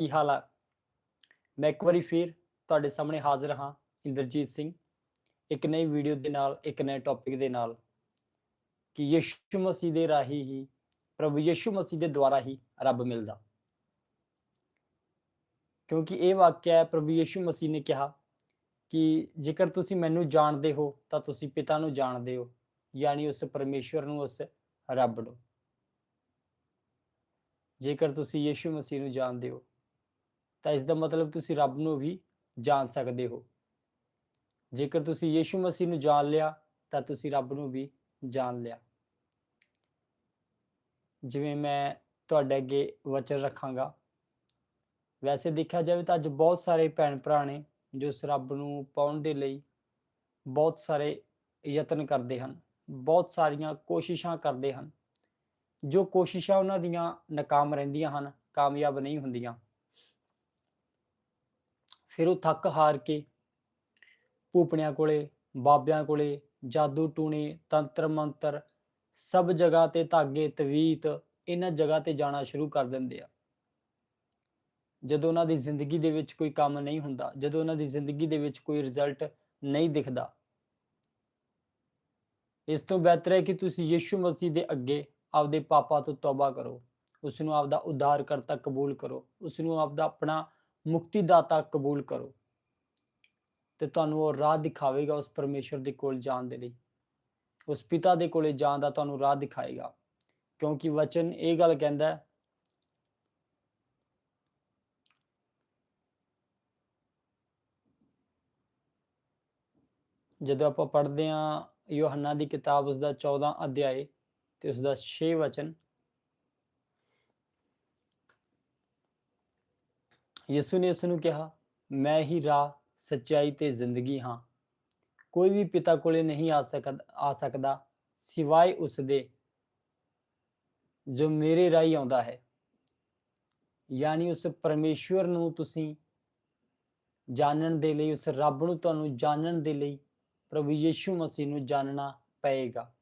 ਕੀ ਹਾਲ ਆ? ਮੈਂ ਇੱਕ ਵਾਰੀ ਫੇਰ ਤੁਹਾਡੇ ਸਾਹਮਣੇ ਹਾਜ਼ਰ ਹਾਂ, ਇੰਦਰਜੀਤ ਸਿੰਘ। ਇੱਕ ਨਈ ਵੀਡੀਓ ਦੇ ਨਾਲ, ਇੱਕ ਨਵੇਂ ਟੌਪਿਕ ਦੇ ਨਾਲ। ਕਿ ਯਿਸੂ ਮਸੀਹ ਦੇ ਰਾਹੀਂ ਹੀ, ਪ੍ਰਭੂ ਯਿਸੂ ਮਸੀਹ ਦੇ ਦੁਆਰਾ ਹੀ ਰੱਬ ਮਿਲਦਾ। ਕਿਉਂਕਿ ਇਹ ਵਾਕਿਆ ਹੈ, ਪ੍ਰਭੂ ਯਿਸੂ ਮਸੀਹ ਨੇ ਕਿਹਾ ਕਿ ਜੇਕਰ ਤੁਸੀਂ ਮੈਨੂੰ ਜਾਣਦੇ ਹੋ, ਤਾਂ ਤੁਸੀਂ ਪਿਤਾ ਨੂੰ ਜਾਣਦੇ ਹੋ, ਯਾਨੀ ਉਸ ਪਰਮੇਸ਼ਵਰ ਨੂੰ, ਉਸ ਰੱਬ ਨੂੰ। ਜੇਕਰ ਤੁਸੀਂ ਯਿਸੂ ਮਸੀਹ ਨੂੰ ਜਾਣਦੇ ਹੋ ਤਾਂ ਇਸ ਦਾ ਮਤਲਬ ਤੁਸੀਂ ਰੱਬ ਨੂੰ ਵੀ ਜਾਣ ਸਕਦੇ ਹੋ। ਜੇਕਰ ਤੁਸੀਂ ਯਿਸੂ ਮਸੀਹ ਨੂੰ ਜਾਣ ਲਿਆ, ਤਾਂ ਤੁਸੀਂ ਰੱਬ ਨੂੰ ਵੀ ਜਾਣ ਲਿਆ। ਜਿਵੇਂ ਮੈਂ ਤੁਹਾਡੇ ਅੱਗੇ ਵਚਨ ਰੱਖਾਂਗਾ। ਵੈਸੇ ਦੇਖਿਆ ਜਾਵੇ ਤਾਂ ਅੱਜ ਬਹੁਤ ਸਾਰੇ ਭੈਣ ਭਰਾ ਨੇ ਜੋ ਉਸ ਰੱਬ ਨੂੰ ਪਾਉਣ ਦੇ ਲਈ ਬਹੁਤ ਸਾਰੇ ਯਤਨ ਕਰਦੇ ਹਨ, ਬਹੁਤ ਸਾਰੀਆਂ ਕੋਸ਼ਿਸ਼ਾਂ ਕਰਦੇ ਹਨ। ਜੋ ਕੋਸ਼ਿਸ਼ਾਂ ਉਹਨਾਂ ਦੀਆਂ ਨਾਕਾਮ ਰਹਿੰਦੀਆਂ ਹਨ, ਕਾਮਯਾਬ ਨਹੀਂ ਹੁੰਦੀਆਂ। ਫਿਰ ਉਹ ਥੱਕ ਹਾਰ ਕੇ ਭੂਪਣਿਆਂ ਕੋਲੇ, ਬਾਬਿਆਂ ਕੋਲੇ, ਜਾਦੂ ਟੂਣੇ, ਤੰਤਰ ਮੰਤਰ, ਸਭ ਜਗ੍ਹਾ ਤੇ ਧਾਗੇ, ਤਵੀਤ, ਇਹਨਾਂ ਜਗ੍ਹਾ ਤੇ ਜਾਣਾ ਸ਼ੁਰੂ ਕਰ ਦਿੰਦੇ ਆ। ਜਦੋਂ ਉਹਨਾਂ ਦੀ ਜ਼ਿੰਦਗੀ ਦੇ ਵਿੱਚ ਕੋਈ ਕੰਮ ਨਹੀਂ ਹੁੰਦਾ, ਜਦੋਂ ਉਹਨਾਂ ਦੀ ਜ਼ਿੰਦਗੀ ਦੇ ਵਿੱਚ ਕੋਈ ਰਿਜ਼ਲਟ ਨਹੀਂ ਦਿਖਦਾ, ਇਸ ਤੋਂ ਬਿਹਤਰ ਹੈ ਕਿ ਤੁਸੀਂ ਯਿਸੂ ਮਸੀਹ ਦੇ ਅੱਗੇ ਆਪਦੇ ਪਾਪਾਂ ਤੋਂ ਤੌਬਾ ਕਰੋ। ਉਸ ਨੂੰ ਆਪਦਾ ਉਦਾਰਕਰਤਾ ਕਬੂਲ ਕਰੋ। ਉਸ ਨੂੰ ਆਪਦਾ ਆਪਣਾ ਮੁਕਤੀ ਦਾਤਾ ਕਬੂਲ ਕਰੋ ਤੇ ਤੁਹਾਨੂੰ ਉਹ ਰਾਹ ਦਿਖਾਵੇਗਾ ਉਸ ਪਰਮੇਸ਼ਰ ਦੇ ਕੋਲ ਜਾਣ ਦੇ ਲਈ। ਉਸ ਪਿਤਾ ਦੇ ਕੋਲੇ ਜਾਣ ਦਾ ਤੁਹਾਨੂੰ ਰਾਹ ਦਿਖਾਏਗਾ। ਕਿਉਂਕਿ ਵਚਨ ਇਹ ਗੱਲ ਕਹਿੰਦਾ ਹੈ, ਜਦੋਂ ਆਪਾਂ ਪੜ੍ਹਦੇ ਹਾਂ ਯੋਹੰਨਾ ਦੀ ਕਿਤਾਬ ਉਸ ਦਾ 14 ਅਧਿਆਏ ਤੇ ਉਸ ਦਾ 6 ਵਚਨ ਯਿਸੂ ਨੇ ਉਸ ਨੂੰ ਕਿਹਾ, ਮੈਂ ਹੀ ਰਾਹ, ਸੱਚਾਈ ਤੇ ਜ਼ਿੰਦਗੀ ਹਾਂ। ਕੋਈ ਵੀ ਪਿਤਾ ਕੋਲੇ ਨਹੀਂ ਆ ਸਕਦਾ ਆ ਸਕਦਾ ਸਿਵਾਏ ਉਸ ਦੇ ਜੋ ਮੇਰੇ ਰਾਹੀਂ ਆਉਂਦਾ ਹੈ। ਯਾਨੀ ਉਸ ਪਰਮੇਸ਼ਵਰ ਨੂੰ ਤੁਸੀਂ ਜਾਣਨ ਦੇ ਲਈ, ਉਸ ਰੱਬ ਨੂੰ ਤੁਹਾਨੂੰ ਜਾਣਨ ਦੇ ਲਈ ਪ੍ਰਭੂ ਯਿਸੂ ਮਸੀਹ ਨੂੰ ਜਾਣਨਾ ਪਏਗਾ।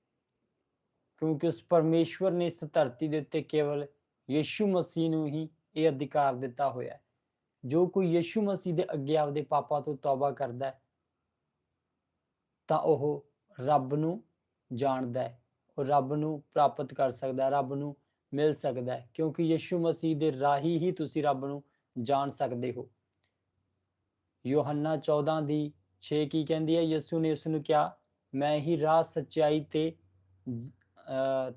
ਕਿਉਂਕਿ ਉਸ ਪਰਮੇਸ਼ਵਰ ਨੇ ਇਸ ਧਰਤੀ ਦੇ ਉੱਤੇ ਕੇਵਲ ਯਿਸੂ ਮਸੀਹ ਨੂੰ ਹੀ ਇਹ ਅਧਿਕਾਰ ਦਿੱਤਾ ਹੋਇਆ ਹੈ। ਜੋ ਕੋਈ ਯਿਸੂ ਮਸੀਹ ਦੇ ਅੱਗੇ ਆਪਦੇ ਪਾਪਾਂ ਤੋਂ ਤੌਬਾ ਕਰਦਾ ਹੈ, ਤਾਂ ਉਹ ਰੱਬ ਨੂੰ ਜਾਣਦਾ ਹੈ, ਉਹ ਰੱਬ ਨੂੰ ਪ੍ਰਾਪਤ ਕਰ ਸਕਦਾ ਹੈ, ਰੱਬ ਨੂੰ ਮਿਲ ਸਕਦਾ ਹੈ, ਕਿਉਂਕਿ ਯਿਸੂ ਮਸੀਹ ਦੇ ਰਾਹੀਂ ਹੀ ਤੁਸੀਂ ਰੱਬ ਨੂੰ ਜਾਣ ਸਕਦੇ ਹੋ। ਯੋਹੰਨਾ 14 ਦੀ 6 ਕੀ ਕਹਿੰਦੀ ਹੈ? ਯਿਸੂ ਨੇ ਉਸ ਨੂੰ ਕਿਹਾ, ਮੈਂ ਹੀ ਰਾਹ ਸੱਚਾਈ ਤੇ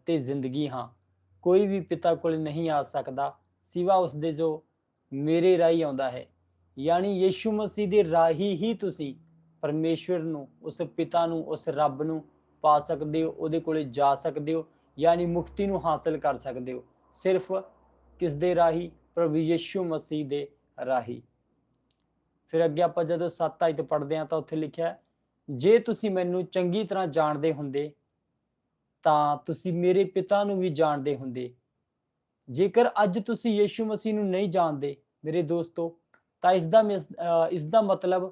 ਤੇ ਜ਼ਿੰਦਗੀ ਹਾਂ। ਕੋਈ ਵੀ ਪਿਤਾ ਕੋਲ ਨਹੀਂ ਆ ਸਕਦਾ, ਸਿਵਾ ਉਸ ਦੇ ਜੋ ਮੇਰੇ ਰਾਹੀਂ ਆਉਂਦਾ ਹੈ। ਯਾਨੀ ਯਿਸੂ ਮਸੀਹ ਦੇ ਰਾਹੀਂ ਹੀ ਤੁਸੀਂ ਪਰਮੇਸ਼ਵਰ ਨੂੰ, ਉਸ ਪਿਤਾ ਨੂੰ, ਉਸ ਰੱਬ ਨੂੰ ਪਾ ਸਕਦੇ ਹੋ, ਉਹਦੇ ਕੋਲੇ ਜਾ ਸਕਦੇ ਹੋ, ਯਾਨੀ ਮੁਕਤੀ ਨੂੰ ਹਾਸਲ ਕਰ ਸਕਦੇ ਹੋ। ਸਿਰਫ ਕਿਸ ਦੇ ਰਾਹੀਂ? ਪ੍ਰਭੂ ਯਿਸੂ ਮਸੀਹ ਦੇ ਰਾਹੀਂ। ਫਿਰ ਅੱਗੇ ਆਪਾਂ ਜਦੋਂ 7 ਆਇਤ ਪੜ੍ਹਦੇ ਹਾਂ ਤਾਂ ਉੱਥੇ ਲਿਖਿਆ ਜੇ ਤੁਸੀਂ ਮੈਨੂੰ ਚੰਗੀ ਤਰ੍ਹਾਂ ਜਾਣਦੇ ਹੁੰਦੇ, ਤਾਂ ਤੁਸੀਂ ਮੇਰੇ ਪਿਤਾ ਨੂੰ ਵੀ ਜਾਣਦੇ ਹੁੰਦੇ। ਜੇਕਰ ਅੱਜ ਤੁਸੀਂ ਯਿਸੂ ਮਸੀਹ ਨੂੰ ਨਹੀਂ ਜਾਣਦੇ, ਮੇਰੇ ਦੋਸਤੋ, ਤਾਂ ਇਸ ਦਾ ਇਸ ਦਾ ਮਤਲਬ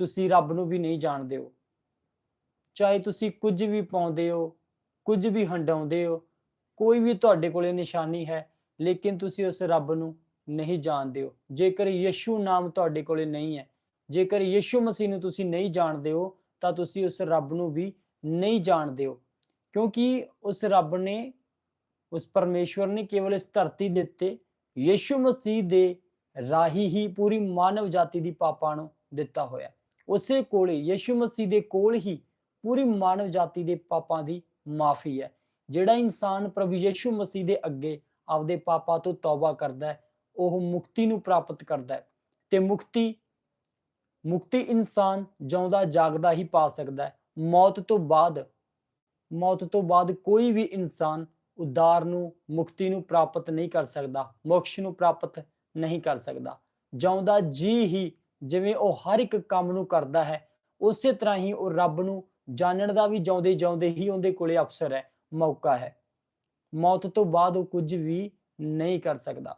ਤੁਸੀਂ ਰੱਬ ਨੂੰ ਵੀ ਨਹੀਂ ਜਾਣਦੇ ਹੋ। ਚਾਹੇ ਤੁਸੀਂ ਕੁਝ ਵੀ ਪਾਉਂਦੇ ਹੋ, ਕੁਝ ਵੀ ਹੰਡਾਉਂਦੇ ਹੋ, ਕੋਈ ਵੀ ਤੁਹਾਡੇ ਕੋਲੇ ਨਿਸ਼ਾਨੀ ਹੈ, ਲੇਕਿਨ ਤੁਸੀਂ ਉਸ ਰੱਬ ਨੂੰ ਨਹੀਂ ਜਾਣਦੇ ਹੋ। ਜੇਕਰ ਯਿਸੂ ਨਾਮ ਤੁਹਾਡੇ ਕੋਲੇ ਨਹੀਂ ਹੈ, ਜੇਕਰ ਯਿਸੂ ਮਸੀਹ ਨੂੰ ਤੁਸੀਂ ਨਹੀਂ ਜਾਣਦੇ ਹੋ, ਤਾਂ ਤੁਸੀਂ ਉਸ ਰੱਬ ਨੂੰ ਵੀ ਨਹੀਂ ਜਾਣਦੇ ਹੋ। ਕਿਉਂਕਿ ਉਸ ਰੱਬ ਨੇ ਉਸ ਪਰਮੇਸ਼ਵਰ ਨੇ ਕੇਵਲ ਇਸ ਧਰਤੀ ਦੇ ਉੱਤੇ ਯਿਸੂ ਮਸੀਹ ਦੇ ਰਾਹੀ ਹੀ ਪੂਰੀ ਮਾਨਵ ਜਾਤੀ ਦੀ ਪਾਪਾਂ ਨੂੰ ਦਿੱਤਾ ਹੋਇਆ। ਉਸੇ ਕੋਲੇ ਯਿਸੂ ਮਸੀਹ ਦੇ ਕੋਲ ਹੀ ਪੂਰੀ ਮਾਨਵ ਜਾਤੀ ਦੇ ਪਾਪਾਂ ਦੀ ਮਾਫੀ ਹੈ। ਜਿਹੜਾ ਇਨਸਾਨ ਪ੍ਰਭੂ ਯਿਸੂ ਮਸੀਹ ਦੇ ਅੱਗੇ ਆਪਦੇ ਪਾਪਾਂ ਤੋਂ ਤੌਬਾ ਕਰਦਾ ਹੈ, ਉਹ ਮੁਕਤੀ ਨੂੰ ਪ੍ਰਾਪਤ ਕਰਦਾ ਹੈ ਤੇ ਮੁਕਤੀ ਮੁਕਤੀ ਇਨਸਾਨ ਜਿਉਂਦਾ, ਜਾਗਦਾ ਹੀ ਪਾ ਸਕਦਾ ਹੈ। ਮੌਤ ਤੋਂ ਬਾਅਦ, ਮੌਤ ਤੋਂ ਬਾਅਦ ਕੋਈ ਵੀ ਇਨਸਾਨ ਉਦਾਰ ਨੂੰ, ਮੁਕਤੀ ਨੂੰ ਪ੍ਰਾਪਤ ਨਹੀਂ ਕਰ ਸਕਦਾ, ਮੋਕਸ਼ ਨੂੰ ਪ੍ਰਾਪਤ ਨਹੀਂ ਕਰ ਸਕਦਾ। ਜਿਉਂਦਾ ਜੀ ਹੀ ਜਿਵੇਂ ਉਹ ਹਰ ਇੱਕ ਕੰਮ ਨੂੰ ਕਰਦਾ ਹੈ, ਉਸੇ ਤਰ੍ਹਾਂ ਹੀ ਉਹ ਰੱਬ ਨੂੰ ਜਾਣਨ ਦਾ ਵੀ ਜਿਉਂਦੇ ਜਿਉਂਦੇ ਹੀ ਉਹਦੇ ਕੋਲੇ ਅਵਸਰ ਹੈ, ਮੌਕਾ ਹੈ। ਮੌਤ ਤੋਂ ਬਾਅਦ ਉਹ ਕੁਝ ਵੀ ਨਹੀਂ ਕਰ ਸਕਦਾ।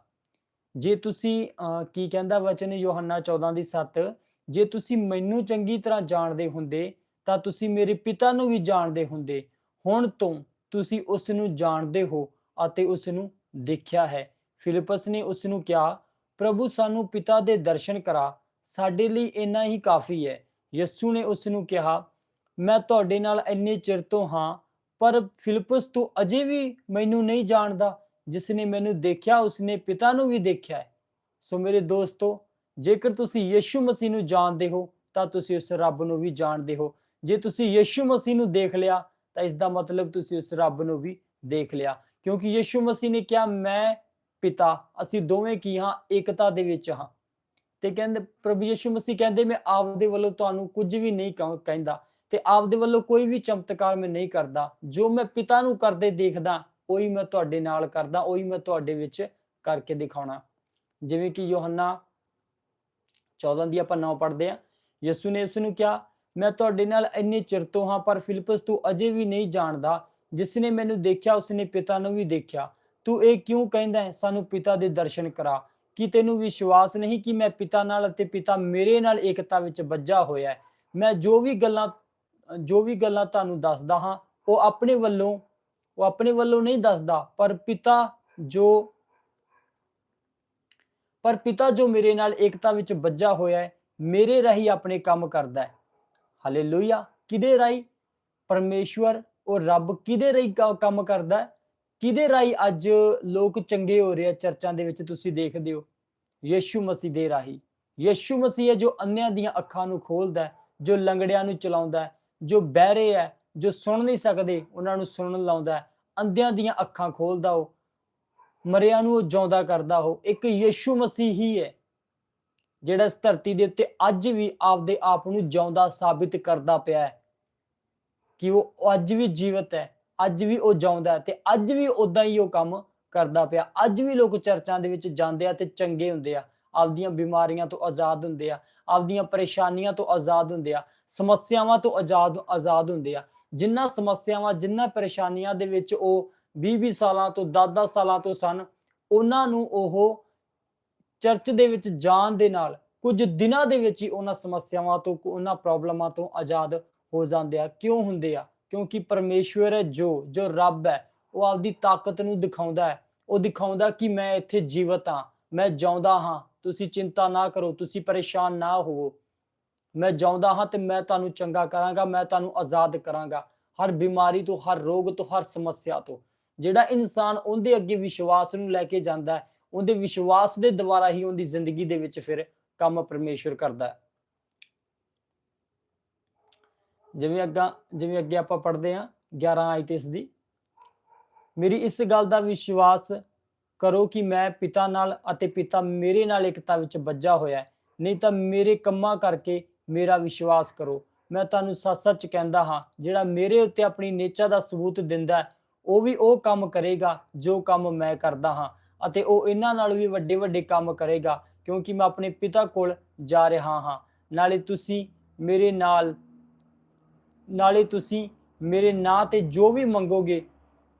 ਜੇ ਤੁਸੀਂ ਕੀ ਕਹਿੰਦਾ ਵਚਨ ਯੋਹੰਨਾ 14 ਦੀ 7 ਜੇ ਤੁਸੀਂ ਮੈਨੂੰ ਚੰਗੀ ਤਰ੍ਹਾਂ ਜਾਣਦੇ ਹੁੰਦੇ, ਤਾਂ ਤੁਸੀਂ ਮੇਰੇ ਪਿਤਾ ਨੂੰ ਵੀ ਜਾਣਦੇ ਹੁੰਦੇ। ਹੁਣ ਤੋਂ ਤੁਸੀਂ ਉਸ ਨੂੰ ਜਾਣਦੇ ਹੋ ਅਤੇ ਉਸ ਨੂੰ ਦੇਖਿਆ ਹੈ। ਫਿਲਿਪਸ ਨੇ ਉਸ ਨੂੰ ਕਿਹਾ, ਪ੍ਰਭੂ, ਸਾਨੂੰ ਪਿਤਾ ਦੇ ਦਰਸ਼ਨ ਕਰਾ। ਸਾਡੇ ਲਈ ਇੰਨਾ ਹੀ ਕਾਫੀ ਹੈ। ਯਿਸੂ ਨੇ ਉਸ ਨੂੰ ਕਿਹਾ, ਮੈਂ ਤੁਹਾਡੇ ਨਾਲ ਇੰਨੇ ਚਿਰ ਤੋਂ ਹਾਂ, ਪਰ ਫਿਲਿਪਸ ਤੂੰ ਅਜੇ ਵੀ ਮੈਨੂੰ ਨਹੀਂ ਜਾਣਦਾ। ਜਿਸ ਨੇ ਮੈਨੂੰ ਦੇਖਿਆ, ਉਸਨੇ ਪਿਤਾ ਨੂੰ ਵੀ ਦੇਖਿਆ ਹੈ। ਸੋ ਮੇਰੇ ਦੋਸਤੋ, ਜੇਕਰ ਤੁਸੀਂ ਯਿਸੂ ਮਸੀਹ ਨੂੰ ਜਾਣਦੇ ਹੋ, ਤਾਂ ਤੁਸੀਂ ਉਸ ਰੱਬ ਨੂੰ ਵੀ ਜਾਣਦੇ ਹੋ। ਜੇ ਤੁਸੀਂ ਯਿਸੂ ਮਸੀਹ ਨੂੰ ਦੇਖ ਲਿਆ ਤਾਂ ਇਸ ਦਾ ਮਤਲਬ ਤੁਸੀਂ ਉਸ ਰੱਬ ਨੂੰ ਵੀ ਦੇਖ ਲਿਆ। ਕਿਉਂਕਿ ਯਿਸੂ ਮਸੀਹ ਨੇ ਕਿਹਾ, ਮੈਂ ਪਿਤਾ, ਅਸੀਂ ਦੋਵੇਂ ਕੀ ਹਾਂ? ਏਕਤਾ ਦੇ ਵਿੱਚ ਹਾਂ। ਤੇ ਕਹਿੰਦੇ, ਪ੍ਰਭੂ ਯਿਸੂ ਮਸੀਹ ਕਹਿੰਦੇ, ਮੈਂ ਆਪਦੇ ਵੱਲੋਂ ਤੁਹਾਨੂੰ ਕੁਝ ਵੀ ਨਹੀਂ ਕਹਿੰਦਾ। ਤੇ ਆਪਦੇ ਵੱਲੋਂ ਕੋਈ ਵੀ ਚਮਤਕਾਰ ਮੈਂ ਨਹੀਂ ਕਰਦਾ। ਜੋ ਮੈਂ ਪਿਤਾ ਨੂੰ ਕਰਦੇ ਦੇਖਦਾ, ਉਹੀ ਮੈਂ ਤੁਹਾਡੇ ਨਾਲ ਕਰਦਾ, ਉਹੀ ਮੈਂ ਤੁਹਾਡੇ ਵਿੱਚ ਕਰਕੇ ਦਿਖਾਉਣਾ। ਜਿਵੇਂ ਕਿ ਯੋਹੰਨਾ 14 ਦੀ ਆਪਾਂ 9 ਪੜ੍ਹਦੇ ਆ ਯਿਸੂ ਨੇ ਉਸ ਨੂੰ ਕਿਹਾ ਮੈਂ ਤੁਹਾਡੇ ਨਾਲ ਇੰਨੇ ਚਿਰ ਤੋਂ ਹਾਂ, ਪਰ ਫਿਲਿਪਸ ਤੂੰ ਅਜੇ ਵੀ ਨਹੀਂ ਜਾਣਦਾ। ਜਿਸ ਨੇ ਮੈਨੂੰ ਦੇਖਿਆ, ਉਸਨੇ ਪਿਤਾ ਨੂੰ ਵੀ ਦੇਖਿਆ। ਤੂੰ ਇਹ ਕਿਉਂ ਕਹਿੰਦਾ ਹੈ? ਸਾਨੂੰ ਪਿਤਾ ਦੇ ਦਰਸ਼ਨ ਕਰਾ। ਕਿ ਤੈਨੂੰ ਵਿਸ਼ਵਾਸ ਨਹੀਂ ਕਿ ਮੈਂ ਪਿਤਾ ਨਾਲ ਅਤੇ ਪਿਤਾ ਮੇਰੇ ਨਾਲ ਏਕਤਾ ਵਿੱਚ ਬੱਝਾ ਹੋਇਆ ਹੈ? ਮੈਂ ਜੋ ਵੀ ਗੱਲਾਂ, ਜੋ ਵੀ ਗੱਲਾਂ ਤੁਹਾਨੂੰ ਦੱਸਦਾ ਹਾਂ, ਉਹ ਆਪਣੇ ਵੱਲੋਂ, ਉਹ ਆਪਣੇ ਵੱਲੋਂ ਨਹੀਂ ਦੱਸਦਾ। ਪਰ ਪਿਤਾ ਜੋ, ਪਰ ਪਿਤਾ ਜੋ ਮੇਰੇ ਨਾਲ ਏਕਤਾ ਵਿੱਚ ਬੱਝਾ ਹੋਇਆ ਹੈ, ਮੇਰੇ ਰਾਹੀਂ ਆਪਣੇ ਕੰਮ ਕਰਦਾ ਹੈ। ਹਾਲੇਲੂਇਆ ਕਿਹਦੇ ਰਾਹੀਂ? ਪਰਮੇਸ਼ਵਰ ਉਹ ਰੱਬ ਕਿਹਦੇ ਰਾਹੀਂ ਕੰਮ ਕਰਦਾ ਹੈ? ਕਿਹਦੇ ਰਾਹੀਂ ਅੱਜ ਲੋਕ ਚੰਗੇ ਹੋ ਰਹੇ ਆ ਚਰਚਾਂ ਦੇ ਵਿੱਚ ਤੁਸੀਂ ਦੇਖਦੇ ਹੋ? ਯੀਸ਼ੂ ਮਸੀਹ ਦੇ ਰਾਹੀਂ। ਯੀਸ਼ੂ ਮਸੀਹ ਹੈ ਜੋ ਅੰਨਿਆਂ ਦੀਆਂ ਅੱਖਾਂ ਨੂੰ ਖੋਲਦਾ ਹੈ, ਜੋ ਲੰਗੜਿਆਂ ਨੂੰ ਚਲਾਉਂਦਾ ਹੈ, ਜੋ ਬਹਿਰੇ ਹੈ, ਜੋ ਸੁਣ ਨਹੀਂ ਸਕਦੇ, ਉਹਨਾਂ ਨੂੰ ਸੁਣਨ ਲਾਉਂਦਾ ਹੈ। ਅੰਧਿਆਂ ਦੀਆਂ ਅੱਖਾਂ ਖੋਲਦਾ ਉਹ, ਮਰਿਆਂ ਨੂੰ ਉਹ ਜਿਉਂਦਾ ਕਰਦਾ ਉਹ। ਇੱਕ ਯੀਸ਼ੂ ਮਸੀਹ ਹੀ ਹੈ। ਜਿਹੜਾ ਇਸ ਧਰਤੀ ਦੇ ਉੱਤੇ ਅੱਜ ਵੀ ਆਪਦੇ ਆਪ ਨੂੰ ਜਿਉਂਦਾ ਸਾਬਿਤ ਕਰਦਾ ਪਿਆ ਹੈ। ਕਿ ਉਹ ਅੱਜ ਵੀ ਜੀਵਤ ਹੈ, ਅੱਜ ਵੀ ਉਹ ਜਿਉਂਦਾ ਹੈ ਤੇ ਅੱਜ ਵੀ ਉਦਾਂ ਹੀ ਉਹ ਕੰਮ ਕਰਦਾ ਪਿਆ। ਅੱਜ ਵੀ ਲੋਕ ਚਰਚਾਂ ਦੇ ਵਿੱਚ ਜਾਂਦੇ ਆ ਤੇ ਚੰਗੇ ਹੁੰਦੇ ਆ। ਆਪਦੀਆਂ ਬਿਮਾਰੀਆਂ ਤੋਂ ਆਜ਼ਾਦ ਹੁੰਦੇ ਆ, ਆਪਦੀਆਂ ਪਰੇਸ਼ਾਨੀਆਂ ਤੋਂ ਆਜ਼ਾਦ ਹੁੰਦੇ ਆ, ਸਮੱਸਿਆਵਾਂ ਤੋਂ ਆਜ਼ਾਦ ਆਜ਼ਾਦ ਹੁੰਦੇ ਆ। ਜਿੰਨਾ ਸਮੱਸਿਆਵਾਂ, ਜਿੰਨਾ ਪਰੇਸ਼ਾਨੀਆਂ ਦੇ ਵਿੱਚ ਉਹ 20-20 ਸਾਲਾਂ ਤੋਂ 10-10 ਸਾਲਾਂ ਤੋਂ ਸਨ, ਉਹਨਾਂ ਨੂੰ ਉਹ ਚਰਚ ਦੇ ਵਿੱਚ ਜਾਣ ਦੇ ਨਾਲ ਕੁਝ ਦਿਨਾਂ ਦੇ ਵਿੱਚ ਹੀ ਉਹਨਾਂ ਸਮੱਸਿਆਵਾਂ ਤੋਂ, ਉਹਨਾਂ ਪ੍ਰੋਬਲਮਾਂ ਤੋਂ ਆਜ਼ਾਦ ਹੋ ਜਾਂਦੇ ਆ। ਕਿਉਂ ਹੁੰਦੇ ਆ? ਕਿਉਂਕਿ ਪਰਮੇਸ਼ਵਰ ਹੈ ਜੋ ਜੋ ਰੱਬ ਹੈ, ਉਹ ਆਪਦੀ ਤਾਕਤ ਨੂੰ ਦਿਖਾਉਂਦਾ ਹੈ। ਉਹ ਦਿਖਾਉਂਦਾ ਕਿ ਮੈਂ ਇੱਥੇ ਜੀਵਤ ਹਾਂ, ਮੈਂ ਜਿਉਂਦਾ ਹਾਂ। ਤੁਸੀਂ ਚਿੰਤਾ ਨਾ ਕਰੋ, ਤੁਸੀਂ ਪਰੇਸ਼ਾਨ ਨਾ ਹੋਵੋ। ਮੈਂ ਜਿਉਂਦਾ ਹਾਂ ਤੇ ਮੈਂ ਤੁਹਾਨੂੰ ਚੰਗਾ ਕਰਾਂਗਾ, ਮੈਂ ਤੁਹਾਨੂੰ ਆਜ਼ਾਦ ਕਰਾਂਗਾ। ਹਰ ਬਿਮਾਰੀ ਤੋਂ, ਹਰ ਰੋਗ ਤੋਂ, ਹਰ ਸਮੱਸਿਆ ਤੋਂ। ਜਿਹੜਾ ਇਨਸਾਨ ਉਹਦੇ ਅੱਗੇ ਵਿਸ਼ਵਾਸ ਨੂੰ ਲੈ ਕੇ ਜਾਂਦਾ ਹੈ ਉਹਦੇ ਵਿਸ਼ਵਾਸ ਦੇ ਦੁਆਰਾ ਹੀ ਉਹਦੀ ਜ਼ਿੰਦਗੀ ਦੇ ਵਿੱਚ ਫਿਰ ਕੰਮ ਪਰਮੇਸ਼ਵਰ ਕਰਦਾ ਹੈ। ਜਿਵੇਂ ਅੱਗਾ, ਜਿਵੇਂ ਅੱਗੇ ਆਪਾਂ ਪੜ੍ਹਦੇ ਹਾਂ 11 ਆਇਤ ਇਸ ਦੀ, ਮੇਰੀ ਇਸ ਗੱਲ ਦਾ ਵਿਸ਼ਵਾਸ ਕਰੋ ਕਿ ਮੈਂ ਪਿਤਾ ਨਾਲ ਅਤੇ ਪਿਤਾ ਮੇਰੇ ਨਾਲ ਇਕਤਾ ਵਿੱਚ ਬੱਝਾ ਹੋਇਆ ਹੈ। ਨਹੀਂ ਤਾਂ ਮੇਰੇ ਕੰਮਾਂ ਕਰਕੇ ਮੇਰਾ ਵਿਸ਼ਵਾਸ ਕਰੋ। ਮੈਂ ਤੁਹਾਨੂੰ ਸੱਚ-ਸੱਚ ਕਹਿੰਦਾ ਹਾਂ, ਜਿਹੜਾ ਮੇਰੇ ਉੱਤੇ ਆਪਣੀ ਨੇਚਾ ਦਾ ਸਬੂਤ ਦਿੰਦਾ ਹੈ, ਉਹ ਵੀ ਉਹ ਕੰਮ ਕਰੇਗਾ ਜੋ ਕੰਮ ਮੈਂ ਕਰਦਾ ਹਾਂ। ਅਤੇ ਉਹ ਇਹਨਾਂ ਨਾਲ ਵੀ ਵੱਡੇ ਵੱਡੇ ਕੰਮ ਕਰੇਗਾ, ਕਿਉਂਕਿ ਮੈਂ ਆਪਣੇ ਪਿਤਾ ਕੋਲ ਜਾ ਰਿਹਾ ਹਾਂ। ਨਾਲੇ ਤੁਸੀਂ ਮੇਰੇ ਨਾਲ, ਨਾਲੇ ਤੁਸੀਂ ਮੇਰੇ ਨਾਂ ਤੇ ਜੋ ਵੀ ਮੰਗੋਗੇ,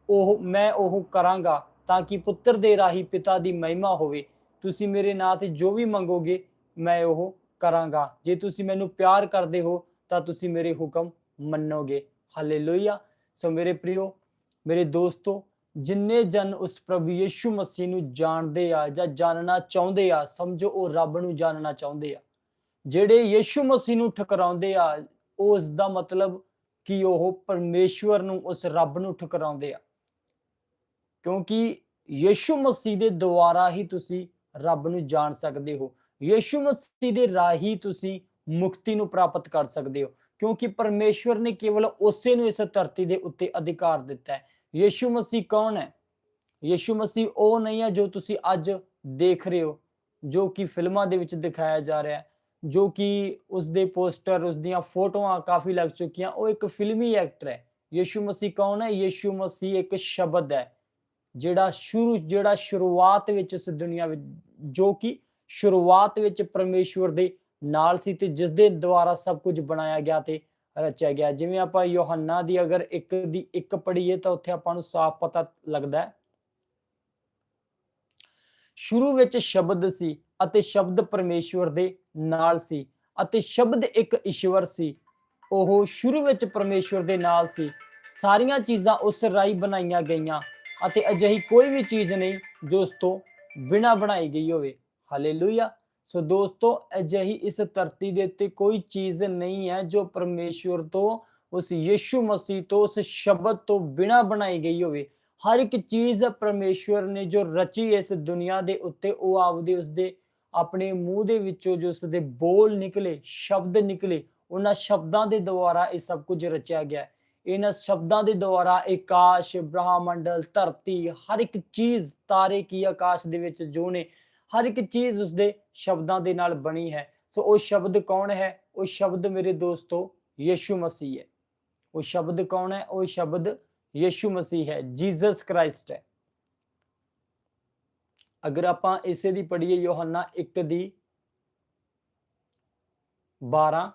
ਉਹ ਮੈਂ ਉਹ ਕਰਾਂਗਾ ਤਾਂ ਕਿ ਪੁੱਤਰ ਦੇ ਰਾਹੀਂ ਪਿਤਾ ਦੀ ਮਹਿਮਾ ਹੋਵੇ। ਤੁਸੀਂ ਮੇਰੇ ਨਾਂ ਤੇ ਜੋ ਵੀ ਮੰਗੋਗੇ, ਮੈਂ ਉਹ ਕਰਾਂਗਾ। ਜੇ ਤੁਸੀਂ ਮੈਨੂੰ ਪਿਆਰ ਕਰਦੇ ਹੋ, ਤਾਂ ਤੁਸੀਂ ਮੇਰੇ ਹੁਕਮ ਮੰਨੋਗੇ। ਹਾਲੇਲੂਇਆ ਸੋ ਮੇਰੇ ਪ੍ਰਿਓ, ਮੇਰੇ ਦੋਸਤੋ ਜਿੰਨੇ ਜਨ ਉਸ ਪ੍ਰਭੂ ਯੀਸ਼ੂ ਮਸੀਹ ਨੂੰ ਜਾਣਦੇ ਆ ਜਾਂ ਜਾਣਨਾ ਚਾਹੁੰਦੇ ਆ, ਸਮਝੋ ਉਹ ਰੱਬ ਨੂੰ ਜਾਣਨਾ ਚਾਹੁੰਦੇ ਆ। ਜਿਹੜੇ ਯੀਸ਼ੂ ਮਸੀਹ ਨੂੰ ਠਕਰਾਉਂਦੇ ਆ, ਉਸ ਦਾ ਮਤਲਬ ਕਿ ਉਹ ਪਰਮੇਸ਼ਵਰ ਨੂੰ, ਉਸ ਰੱਬ ਨੂੰ ਠੁਕਰਾਉਂਦੇ ਆ। ਕਿਉਂਕਿ ਯੀਸ਼ੂ ਮਸੀਹ ਦੇ ਦੁਆਰਾ ਹੀ ਤੁਸੀਂ ਰੱਬ ਨੂੰ ਜਾਣ ਸਕਦੇ ਹੋ। ਯੀਸ਼ੂ ਮਸੀਹ ਦੇ ਰਾਹੀਂ ਤੁਸੀਂ ਮੁਕਤੀ ਨੂੰ ਪ੍ਰਾਪਤ ਕਰ ਸਕਦੇ ਹੋ। ਕਿਉਂਕਿ ਪਰਮੇਸ਼ਵਰ ਨੇ ਕੇਵਲ ਉਸੇ ਨੂੰ ਇਸ ਧਰਤੀ ਦੇ ਉੱਤੇ ਅਧਿਕਾਰ ਦਿੱਤਾ ਹੈ। ਯੀਸ਼ੂ ਮਸੀਹ ਕੌਣ ਹੈ? ਯੀਸ਼ੂ ਮਸੀਹ ਉਹ ਨਹੀਂ ਹੈ ਜੋ ਤੁਸੀਂ ਅੱਜ ਦੇਖ ਰਹੇ ਹੋ, ਜੋ ਕਿ ਫਿਲਮਾਂ ਦੇ ਵਿੱਚ ਦਿਖਾਇਆ ਜਾ ਰਿਹਾ ਹੈ, ਜੋ ਕਿ ਉਸ ਦੇ ਪੋਸਟਰ ਉਸ ਦੀਆਂ ਫੋਟੋਆਂ ਕਾਫੀ ਲੱਗ ਚੁੱਕੀਆਂ, ਉਹ ਇੱਕ ਫਿਲਮੀ ਐਕਟਰ ਹੈ। ਯੀਸ਼ੂ ਮਸੀਹ ਕੌਣ ਹੈ? ਯੀਸ਼ੂ ਮਸੀਹ ਇੱਕ ਸ਼ਬਦ ਹੈ, ਜਿਹੜਾ ਸ਼ੁਰੂ, ਜਿਹੜਾ ਸ਼ੁਰੂਆਤ ਵਿੱਚ ਇਸ ਦੁਨੀਆ ਵਿੱਚ, ਜੋ ਕਿ ਸ਼ੁਰੂਆਤ ਵਿੱਚ ਪਰਮੇਸ਼ਵਰ ਦੇ ਨਾਲ ਸੀ ਤੇ ਜਿਸ ਦੇ ਦੁਆਰਾ ਸਭ ਕੁਝ ਬਣਾਇਆ ਗਿਆ ਤੇ ਰਚਿਆ ਗਿਆ। ਜਿਵੇਂ ਆਪਾਂ ਯੋਹੰਨਾ ਦੀ ਅਗਰ ਇੱਕ ਦੀ ਇੱਕ ਪੜ੍ਹੀਏ ਤਾਂ ਉੱਥੇ ਆਪਾਂ ਨੂੰ ਸਾਫ਼ ਪਤਾ ਲੱਗਦਾ ਹੈ। ਸ਼ੁਰੂ ਵਿੱਚ ਸ਼ਬਦ ਸੀ ਅਤੇ ਸ਼ਬਦ ਪਰਮੇਸ਼ਵਰ ਦੇ ਨਾਲ ਸੀ ਅਤੇ ਸ਼ਬਦ ਇੱਕ ਈਸ਼ਵਰ ਸੀ। ਉਹ ਸ਼ੁਰੂ ਵਿੱਚ ਪਰਮੇਸ਼ਵਰ ਦੇ ਨਾਲ ਸੀ। ਸਾਰੀਆਂ ਚੀਜ਼ਾਂ ਉਸ ਰਾਹੀਂ ਬਣਾਈਆਂ ਗਈਆਂ ਅਤੇ ਅਜਿਹੀ ਕੋਈ ਵੀ ਚੀਜ਼ ਨਹੀਂ ਜੋ ਉਸ ਤੋਂ ਬਿਨਾ ਬਣਾਈ ਗਈ ਹੋਵੇ। ਹਾਲੇਲੂਇਆ। ਸੋ ਦੋਸਤੋ, ਅਜਿਹੀ ਇਸ ਧਰਤੀ ਦੇ ਉੱਤੇ ਕੋਈ ਚੀਜ਼ ਨਹੀਂ ਹੈ ਜੋ ਪਰਮੇਸ਼ਵਰ ਤੋਂ, ਉਸ ਯੀਸ਼ੂ ਮਸੀਹ ਤੋਂ, ਉਸ ਸ਼ਬਦ ਤੋਂ ਬਿਨਾ ਬਣਾਈ ਗਈ ਹੋਵੇ। ਹਰ ਇੱਕ ਚੀਜ਼ ਪਰਮੇਸ਼ਵਰ ਨੇ ਜੋ ਰਚੀ ਇਸ ਦੁਨੀਆ ਦੇ ਉੱਤੇ, ਉਹ ਆਪਦੇ ਉਸਦੇ, ਆਪਣੇ ਮੂੰਹ ਦੇ ਵਿੱਚੋਂ ਜੋ ਉਸਦੇ ਬੋਲ ਨਿਕਲੇ, ਸ਼ਬਦ ਨਿਕਲੇ, ਉਹਨਾਂ ਸ਼ਬਦਾਂ ਦੇ ਦੁਆਰਾ ਇਹ ਸਭ ਕੁਝ ਰਚਿਆ ਗਿਆ ਇਹਨਾਂ ਸ਼ਬਦਾਂ ਦੇ ਦੁਆਰਾ ਆਕਾਸ਼, ਬ੍ਰਹਮੰਡਲ, ਧਰਤੀ, ਹਰ ਇੱਕ ਚੀਜ਼, ਤਾਰੇ ਕੀ ਆਕਾਸ਼ ਦੇ ਵਿੱਚ ਜੋ ਨੇ ਹਰ ਇੱਕ ਚੀਜ਼ ਉਸਦੇ ਸ਼ਬਦਾਂ ਦੇ ਨਾਲ ਬਣੀ ਹੈ। ਸੋ ਉਹ ਸ਼ਬਦ ਕੌਣ ਹੈ? ਉਹ ਸ਼ਬਦ ਮੇਰੇ ਦੋਸਤੋ, ਯੀਸ਼ੂ ਮਸੀਹ ਹੈ। ਉਹ ਸ਼ਬਦ ਕੌਣ ਹੈ? ਉਹ ਸ਼ਬਦ ਯੀਸ਼ੂ ਮਸੀਹ ਹੈ। ਜੀਸਸ ਕ੍ਰਾਈਸਟ ਹੈ। ਅਗਰ ਆਪਾਂ ਇਸੇ ਦੀ ਪੜ੍ਹੀਏ ਯੋਹੰਨਾ 1 ਦੀ 12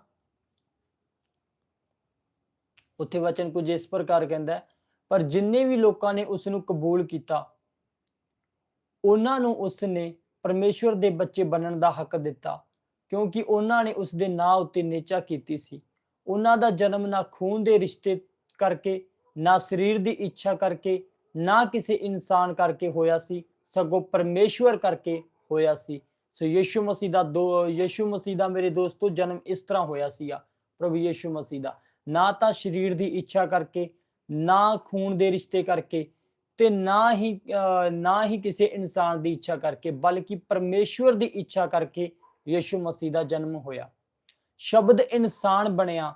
ਉੱਥੇ ਵਚਨ ਕੁਝ ਇਸ ਪ੍ਰਕਾਰ ਕਹਿੰਦਾ ਹੈ, ਪਰ ਜਿੰਨੇ ਵੀ ਲੋਕਾਂ ਨੇ ਉਸ ਨੂੰ ਕਬੂਲ ਕੀਤਾ, ਉਹਨਾਂ ਨੂੰ ਉਸ ਨੇ ਪਰਮੇਸ਼ਵਰ ਦੇ ਬੱਚੇ ਬਣਨ ਦਾ ਹੱਕ ਦਿੱਤਾ, ਕਿਉਂਕਿ ਉਹਨਾਂ ਨੇ ਉਸ ਦੇ ਨਾਂ ਉੱਤੇ ਨੇਚਾ ਕੀਤੀ ਸੀ। ਉਹਨਾਂ ਦਾ ਜਨਮ ਨਾ ਖੂਨ ਦੇ ਰਿਸ਼ਤੇ ਕਰਕੇ, ਨਾ ਸਰੀਰ ਦੀ ਇੱਛਾ ਕਰਕੇ, ਨਾ ਕਿਸੇ ਇਨਸਾਨ ਕਰਕੇ ਹੋਇਆ ਸੀ, ਸਗੋਂ ਪਰਮੇਸ਼ਵਰ ਕਰਕੇ ਹੋਇਆ ਸੀ। ਸੋ ਯੀਸ਼ੂ ਮਸੀਹ ਦਾ ਦੋ, ਯੀਸ਼ੂ ਮਸੀਹ ਦਾ ਮੇਰੇ ਦੋਸਤੋ, ਜਨਮ ਇਸ ਤਰ੍ਹਾਂ ਹੋਇਆ ਸੀਗਾ, ਪ੍ਰਭੂ ਯੀਸ਼ੂ ਮਸੀਹ ਦਾ। ਨਾ ਤਾਂ ਸਰੀਰ ਦੀ ਇੱਛਾ ਕਰਕੇ, ਨਾ ਖੂਨ ਦੇ ਰਿਸ਼ਤੇ ਕਰਕੇ ਤੇ ਨਾ ਹੀ ਅਹ, ਨਾ ਹੀ ਕਿਸੇ ਇਨਸਾਨ ਦੀ ਇੱਛਾ ਕਰਕੇ ਬਲਕਿ ਪਰਮੇਸ਼ਵਰ ਦੀ ਇੱਛਾ ਕਰਕੇ ਯੀਸ਼ੂ ਮਸੀਹ ਦਾ ਜਨਮ ਹੋਇਆ। ਸ਼ਬਦ ਇਨਸਾਨ ਬਣਿਆ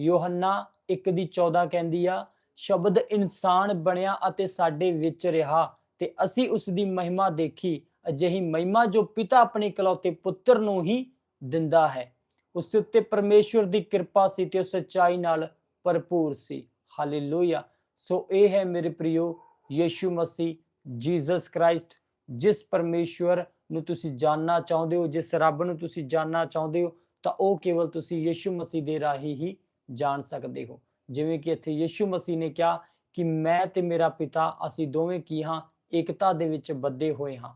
ਯੋਹੰਨਾ 1 ਦੀ 14 ਕਹਿੰਦੀ ਆ ਸ਼ਬਦ ਇਨਸਾਨ ਬਣਿਆ ਅਤੇ ਸਾਡੇ ਵਿੱਚ ਰਿਹਾ ਤੇ ਅਸੀਂ ਉਸ ਦੀ ਮਹਿਮਾ ਦੇਖੀ ਅਜਿਹੀ ਮਹਿਮਾ ਜੋ ਪਿਤਾ ਆਪਣੇ ਇਕਲੌਤੇ ਪੁੱਤਰ ਨੂੰ ਹੀ ਦਿੰਦਾ ਹੈ। ਉਸ ਉੱਤੇ ਪਰਮੇਸ਼ਵਰ ਦੀ ਕਿਰਪਾ ਸੀ ਤੇ ਉਹ ਸੱਚਾਈ ਨਾਲ ਭਰਪੂਰ ਸੀ। ਹਾਲੇਲੂਇਆ। ਸੋ ਇਹ ਹੈ ਮੇਰੇ ਪ੍ਰਿਯੋ ਯੀਸ਼ੂ ਮਸੀਹ, ਜੀਸਸ ਕ੍ਰਾਈਸਟ, ਜਿਸ ਪਰਮੇਸ਼ਵਰ ਨੂੰ ਤੁਸੀਂ ਜਾਨਣਾ ਚਾਹੁੰਦੇ ਹੋ, ਜਿਸ ਰੱਬ ਨੂੰ ਤੁਸੀਂ ਜਾਨਣਾ ਚਾਹੁੰਦੇ ਹੋ, ਤਾਂ ਉਹ ਕੇਵਲ ਤੁਸੀਂ ਯੀਸ਼ੂ ਮਸੀਹ ਦੇ ਰਾਹੀਂ ਹੀ ਜਾਣ ਸਕਦੇ ਹੋ। ਜਿਵੇਂ ਕਿ ਇੱਥੇ ਯੀਸ਼ੂ ਮਸੀਹ ਨੇ ਕਿਹਾ ਕਿ ਮੈਂ ਤੇ ਮੇਰਾ ਪਿਤਾ ਅਸੀਂ ਦੋਵੇਂ ਕੀ ਹਾਂ? ਇਕਤਾ ਦੇ ਵਿੱਚ ਬੱਧੇ ਹੋਏ ਹਾਂ।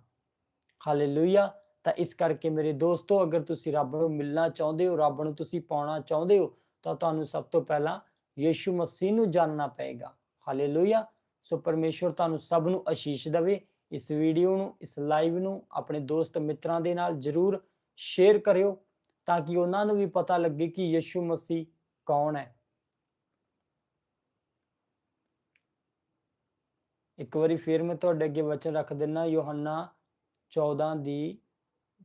ਹਾਲੇਲੂਇਆ। ਤਾਂ ਇਸ ਕਰਕੇ ਮੇਰੇ ਦੋਸਤੋ, ਅਗਰ ਤੁਸੀਂ ਰੱਬ ਨੂੰ ਮਿਲਣਾ ਚਾਹੁੰਦੇ ਹੋ, ਰੱਬ ਨੂੰ ਤੁਸੀਂ ਪਾਉਣਾ ਚਾਹੁੰਦੇ ਹੋ, ਤਾਂ ਤੁਹਾਨੂੰ ਸਭ ਤੋਂ ਪਹਿਲਾਂ ਯੀਸ਼ੂ ਮਸੀਹ ਨੂੰ ਜਾਣਨਾ ਪਏਗਾ। ਹਾਲੇਲੂਇਆ। ਸੋ ਪਰਮੇਸ਼ਵਰ ਤੁਹਾਨੂੰ ਸਭ ਨੂੰ ਆਸ਼ੀਸ਼ ਦੇਵੇ। ਇਸ ਵੀਡੀਓ ਨੂੰ, ਇਸ ਲਾਈਵ ਨੂੰ ਆਪਣੇ ਦੋਸਤ ਮਿੱਤਰਾਂ ਦੇ ਨਾਲ ਜਰੂਰ ਸ਼ੇਅਰ ਕਰਿਓ ਤਾਂ ਕਿ ਉਹਨਾਂ ਨੂੰ ਵੀ ਪਤਾ ਲੱਗੇ ਕਿ ਯੀਸ਼ੂ ਮਸੀਹ ਕੌਣ ਹੈ। ਇੱਕ ਵਾਰੀ ਫੇਰ ਮੈਂ ਤੁਹਾਡੇ ਅੱਗੇ ਵਚਨ ਰੱਖ ਦਿੰਨਾ, ਯੋਹੰਨਾ 14 ਦੀ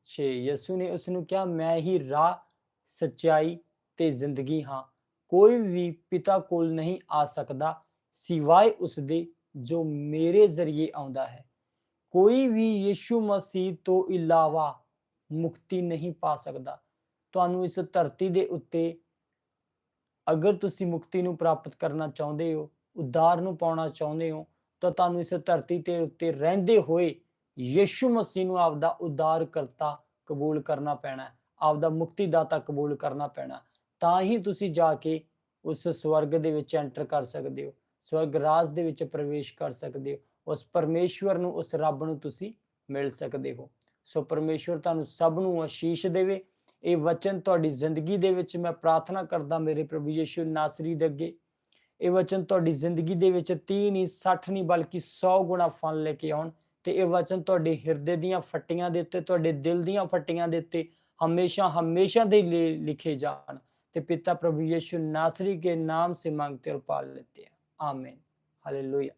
6 ਯਿਸੂ ਨੇ ਉਸ ਨੂੰ ਕਿਹਾ, ਮੈਂ ਹੀ ਰਾਹ, ਸੱਚਾਈ ਤੇ ਜ਼ਿੰਦਗੀ ਹਾਂ। ਕੋਈ ਵੀ ਪਿਤਾ ਕੋਲ ਨਹੀਂ ਆ ਸਕਦਾ। ਸਿਵਾਏ ਉਸ ਦੇ ਜੋ ਮੇਰੇ ਜ਼ਰੀਏ ਆਉਂਦਾ ਹੈ। ਕੋਈ ਵੀ ਯੀਸ਼ੂ ਮਸੀਹ ਤੋਂ ਇਲਾਵਾ ਮੁਕਤੀ ਨਹੀਂ ਪਾ ਸਕਦਾ। ਤੁਹਾਨੂੰ ਇਸ ਧਰਤੀ ਦੇ ਉੱਤੇ ਅਗਰ ਤੁਸੀਂ ਮੁਕਤੀ ਨੂੰ ਪ੍ਰਾਪਤ ਕਰਨਾ ਚਾਹੁੰਦੇ ਹੋ ਉਦਾਰ ਨੂੰ ਪਾਉਣਾ ਚਾਹੁੰਦੇ ਹੋ, ਤਾਂ ਤੁਹਾਨੂੰ ਇਸ ਧਰਤੀ ਤੇ ਉੱਤੇ ਰਹਿੰਦੇ ਹੋਏ ਯੀਸ਼ੂ ਮਸੀਹ ਨੂੰ ਆਪਦਾ ਉਦਾਰ ਕਰਤਾ ਕਬੂਲ ਕਰਨਾ ਪੈਣਾ, ਆਪਦਾ ਮੁਕਤੀ ਦਾਤਾ ਕਬੂਲ ਕਰਨਾ ਪੈਣਾ। ਤਾਂ ਹੀ ਤੁਸੀਂ ਜਾ ਕੇ ਉਸ ਸਵਰਗ ਦੇ ਵਿੱਚ ਐਂਟਰ ਕਰ ਸਕਦੇ ਹੋ। ਸਵਰਗ ਰਾਜ ਦੇ ਵਿੱਚ ਪ੍ਰਵੇਸ਼ ਕਰ ਸਕਦੇ ਹੋ, ਉਸ ਪਰਮੇਸ਼ਵਰ ਨੂੰ, ਉਸ ਰੱਬ ਨੂੰ ਤੁਸੀਂ ਮਿਲ ਸਕਦੇ ਹੋ। ਸੋ ਪਰਮੇਸ਼ਵਰ ਤੁਹਾਨੂੰ ਸਭ ਨੂੰ ਅਸ਼ੀਸ਼ ਦੇਵੇ। ਇਹ ਵਚਨ ਤੁਹਾਡੀ ਜ਼ਿੰਦਗੀ ਦੇ ਵਿੱਚ ਮੈਂ ਪ੍ਰਾਰਥਨਾ ਕਰਦਾ ਮੇਰੇ ਪ੍ਰਭੂ ਯੇਸ਼ੂ ਨਾਸਰੀ ਦੇ ਅੱਗੇ। ਇਹ ਵਚਨ ਤੁਹਾਡੀ ਜ਼ਿੰਦਗੀ ਦੇ ਵਿੱਚ 30 ਨਹੀਂ 60 ਨਹੀਂ ਬਲਕਿ 100 ਗੁਣਾ ਫਲ ਲੈ ਕੇ ਆਉਣ ਤੇ ਇਹ ਵਚਨ ਤੁਹਾਡੇ ਹਿਰਦੇ ਦੀਆਂ ਫੱਟੀਆਂ ਦੇ ਉੱਤੇ, ਤੁਹਾਡੇ ਦਿਲ ਦੀਆਂ ਫੱਟੀਆਂ ਦੇ ਉੱਤੇ ਹਮੇਸ਼ਾ ਹਮੇਸ਼ਾ ਦੇ ਲਈ ਲਿਖੇ ਜਾਣ ਤੇ ਪਿਤਾ ਪ੍ਰਭੂ ਯੀਸ਼ੂ ਨਾਸਰੀ ਕੇ ਨਾਮ ਸੇ ਮੰਗਤੇ ਔਰ ਪਾਲ ਲੈਤੇ Amen. Hallelujah.